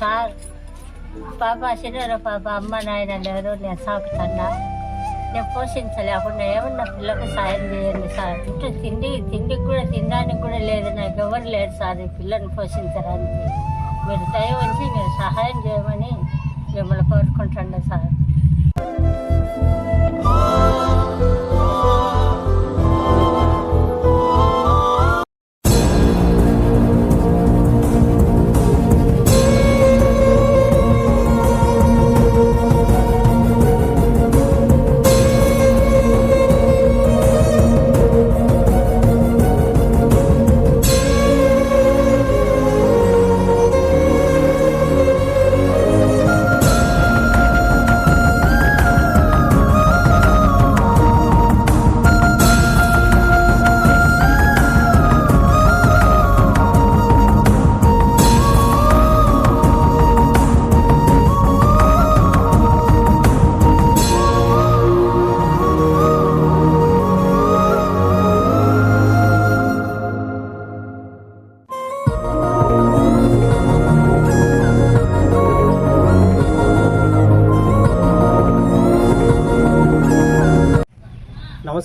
Sir పాప చిన్న పాప అమ్మ నాయన లేరు నేను సాకుతున్నా నేను పోషించలేకుండా ఏమన్నా పిల్లకు సాయం చేయండి సార్. ఇటు తిండి తిండికి కూడా తినడానికి కూడా లేదు నాకు ఎవరు లేరు సార్ ఈ పిల్లని పోషించడానికి. మీరు దయ ఉంచి మీరు సహాయం చేయమని మిమ్మల్ని కోరుకుంటున్నాను సార్.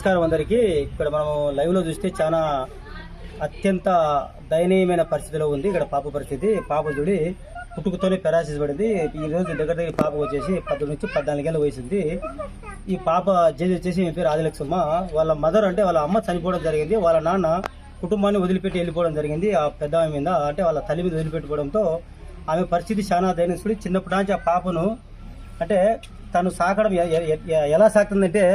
నమస్కారం అందరికీ. ఇక్కడ మనం లైవ్లో చూస్తే చాలా అత్యంత దయనీయమైన పరిస్థితిలో ఉంది. ఇక్కడ పాప పరిస్థితి. పాప చూడి పుట్టుకతోనే పెరాసిస్ పడింది. ఈ రోజు దగ్గర దగ్గర పాప వచ్చేసి పద్దెనిమిది నుంచి పద్నాలుగేళ్ళు వయసుంది. ఈ పాప జేజీ వచ్చేసి మీ పేరు ఆదిలక్ష్మ. వాళ్ళ మదర్ అంటే వాళ్ళ అమ్మ చనిపోవడం జరిగింది. వాళ్ళ నాన్న కుటుంబాన్ని వదిలిపెట్టి వెళ్ళిపోవడం జరిగింది. ఆ పెద్ద ఆమె మీద అంటే వాళ్ళ తల్లి మీద వదిలిపెట్టుకోవడంతో ఆమె పరిస్థితి చాలా దయనీయ. చిన్నప్పటి నుంచి ఆ పాపను అంటే తను సాకడం ఎలా సాకుతుందంటే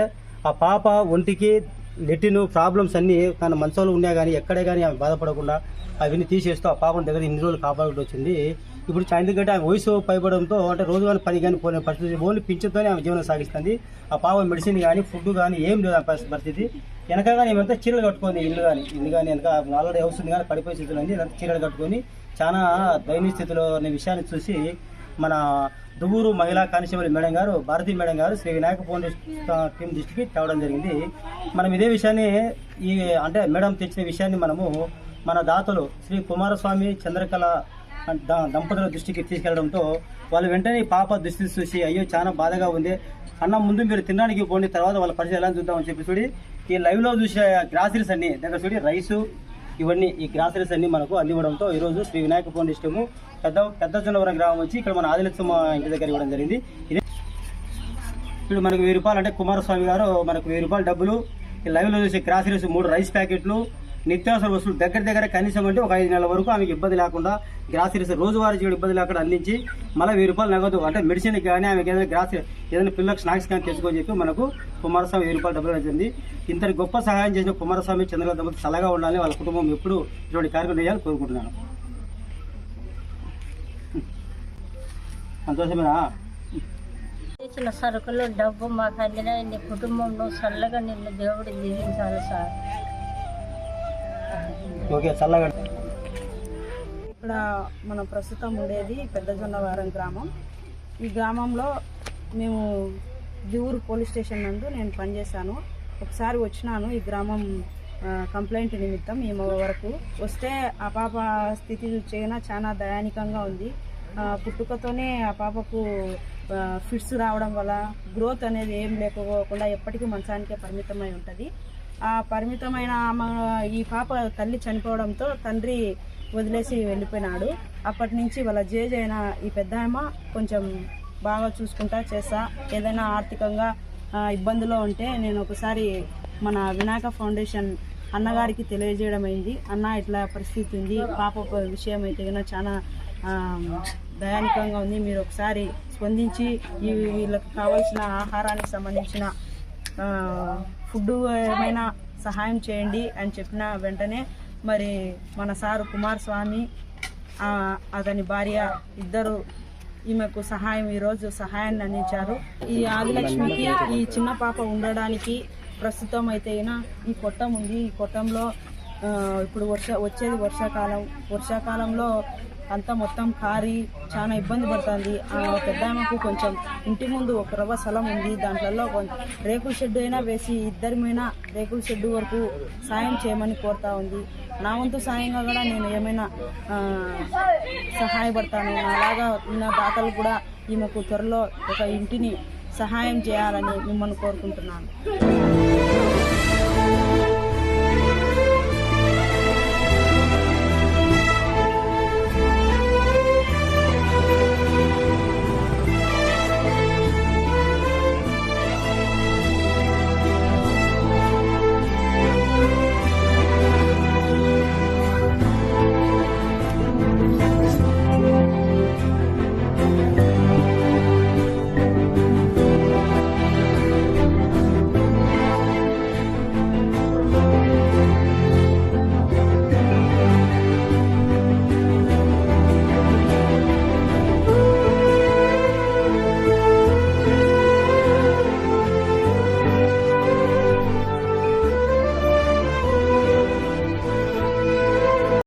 ఆ పాప ఒంటికి నెట్టిను ప్రాబ్లమ్స్ అన్నీ తన మనసులో ఉన్నా కానీ ఎక్కడే కానీ ఆమె బాధపడకుండా అవన్నీ తీసేస్తూ ఆ పాపను దగ్గర ఇన్ని రోజులు కాపాడుకుంటూ వచ్చింది. ఇప్పుడు ఎందుకంటే ఆమె వయసు పైపడంతో అంటే రోజు కానీ పని కానీ పోయిన పరిస్థితి ఓన్లీ పింఛన్తోనే ఆమె జీవనం సాగిస్తుంది. ఆ పాప మెడిసిన్ కానీ ఫుడ్ కానీ ఏం లేదు ఆ పరిస్థితి- పరిస్థితి. వెనక కానీ ఏమంతా చీరలు కట్టుకుంది ఇల్లు కానీ ఇల్లు కానీ వెనక ఆల్రెడీ హౌస్ ఉంది కానీ పడిపోయే స్థితిలో ఉంది. చీరలు కట్టుకొని చాలా దయనీయ స్థితిలో అనే విషయాన్ని చూసి మన దువ్వూరు మహిళా కానిస్టేబుల్ మేడం గారు భారతీ మేడం గారు శ్రీ వినాయక ఫోన్ టీం దృష్టికి తేవడం జరిగింది. మనం ఇదే విషయాన్ని ఈ అంటే మేడం తెచ్చిన విషయాన్ని మనము మన దాతలు శ్రీ కుమారస్వామి చంద్రకళ ద- దంపతుల దృష్టికి తీసుకెళ్ళడంతో వాళ్ళు వెంటనే పాప దృష్టి చూసి అయ్యో చాలా బాధగా ఉంది. అన్న ముందు మీరు తినడానికి పోండి తర్వాత వాళ్ళ పరిస్థితి ఎలా చూద్దామని చెప్పి చూడి ఈ లైవ్లో చూసే గ్రాసరీస్ అన్ని దగ్గర చూడి రైసు ఇవన్నీ ఈ గ్రాసరీస్ అన్ని మనకు అందివ్వడంతో ఈ రోజు శ్రీ వినాయక ఇష్టము. పెద్ద పెద్ద చిన్నవరం గ్రామం వచ్చి ఇక్కడ మన ఆదిలక్ష్మ ఇంటి దగ్గర ఇవ్వడం జరిగింది. ఇది ఇప్పుడు మనకు వెయ్యి రూపాయలు అంటే కుమారస్వామి గారు మనకు వెయ్యి రూపాయలు డబ్బులు. లైవ్లో లైవ్లో చూసే గ్రాసరీస్ మూడు రైస్ ప్యాకెట్లు నిత్యావసర వస్తువులు దగ్గర దగ్గర కనీసం అంటే ఒక ఐదు నెలల వరకు ఆమెకు ఇబ్బంది లేకుండా గ్రాసరీస్ రోజువారీ జీవన ఇబ్బంది లేకుండా అందించి మళ్ళీ వెయ్యి రూపాయలు నగదు అంటే మెడిసిన్ కానీ ఆమెకి ఏదైనా గ్రాసరీ ఏదైనా పిల్లలకు స్నాక్స్ కానీ తెచ్చుకొని చెప్పి మనకు కుమారస్వామి వెయ్యి రూపాయలు డబ్బులు వచ్చింది ఇంత గొప్ప సహాయం చేసిన కుమారస్వామి చంద్రబాబు దంపతి చల్లగా ఉండాలని వాళ్ళ కుటుంబం ఎప్పుడు ఇటువంటి కార్యక్రమం చేయాలని కోరుకుంటున్నాను. సంతోషమేనా? ఇచ్చిన సరుకులు డబ్బు మాకు అందిన నీ కుటుంబంలో చల్లగా నిన్ను దేవుడు దీవించాలి సార్. ఓకే చల్లగా ఇక్కడ మనం ప్రస్తుతం ఉండేది పెద్దజొన్నవారం గ్రామం. ఈ గ్రామంలో మేము దివూరు పోలీస్ స్టేషన్ నందు నేను పనిచేశాను. ఒకసారి వచ్చినాను ఈ గ్రామం కంప్లైంట్ నిమిత్తం ఈ వరకు. వస్తే ఆ పాప స్థితి చూచేనా చాలా దయానికంగా ఉంది. పుట్టుకతోనే ఆ పాపకు ఫిట్స్ రావడం వల్ల గ్రోత్ అనేది ఏం లేకపోకుండా ఎప్పటికీ మంచానికే పరిమితమై ఉంటుంది. ఆ పరిమితమైన ఆమె ఈ పాప తల్లి చనిపోవడంతో తండ్రి వదిలేసి వెళ్ళిపోయినాడు. అప్పటి నుంచి వాళ్ళ జేజ్ అయిన ఈ పెద్ద కొంచెం బాగా చూసుకుంటా చేస్తా. ఏదైనా ఆర్థికంగా ఇబ్బందిలో ఉంటే నేను ఒకసారి మన వినాయక ఫౌండేషన్ అన్నగారికి తెలియజేయడం అయింది. అన్న ఇట్లా పరిస్థితి ఉంది. పాప విషయం అయితే కనుక చాలా దయానికంగా ఉంది. మీరు ఒకసారి స్పందించి ఈ వీళ్ళకి కావాల్సిన ఆహారానికి సంబంధించిన ఫుడ్ ఏమైనా సహాయం చేయండి అని చెప్పిన వెంటనే మరి మన సారు కుమార్ స్వామి అతని భార్య ఇద్దరు ఈమెకు సహాయం ఈరోజు సహాయాన్ని అందించారు. ఈ ఆదిలక్ష్మికి ఈ చిన్న పాప ఉండడానికి ప్రస్తుతం అయితే అయినా ఈ కొట్టం ఉంది. ఈ కొట్టంలో ఇప్పుడు వర్ష వచ్చేది వర్షాకాలం. వర్షాకాలంలో అంతా మొత్తం కారి చాలా ఇబ్బంది పడుతుంది. ఆ పెద్ద ఆమెకు కొంచెం ఇంటి ముందు ఒక రవ్వ స్థలం ఉంది. దాంట్లో రేకుల షెడ్ అయినా వేసి ఇద్దరిమైనా రేకుల షెడ్ వరకు సాయం చేయమని కోరుతా ఉంది. నా వంతు సాయంగా కూడా నేను ఏమైనా సహాయపడతాను. అలాగా ఉన్న దాతలు కూడా ఈమెకు త్వరలో ఒక ఇంటిని సహాయం చేయాలని మిమ్మల్ని కోరుకుంటున్నాను.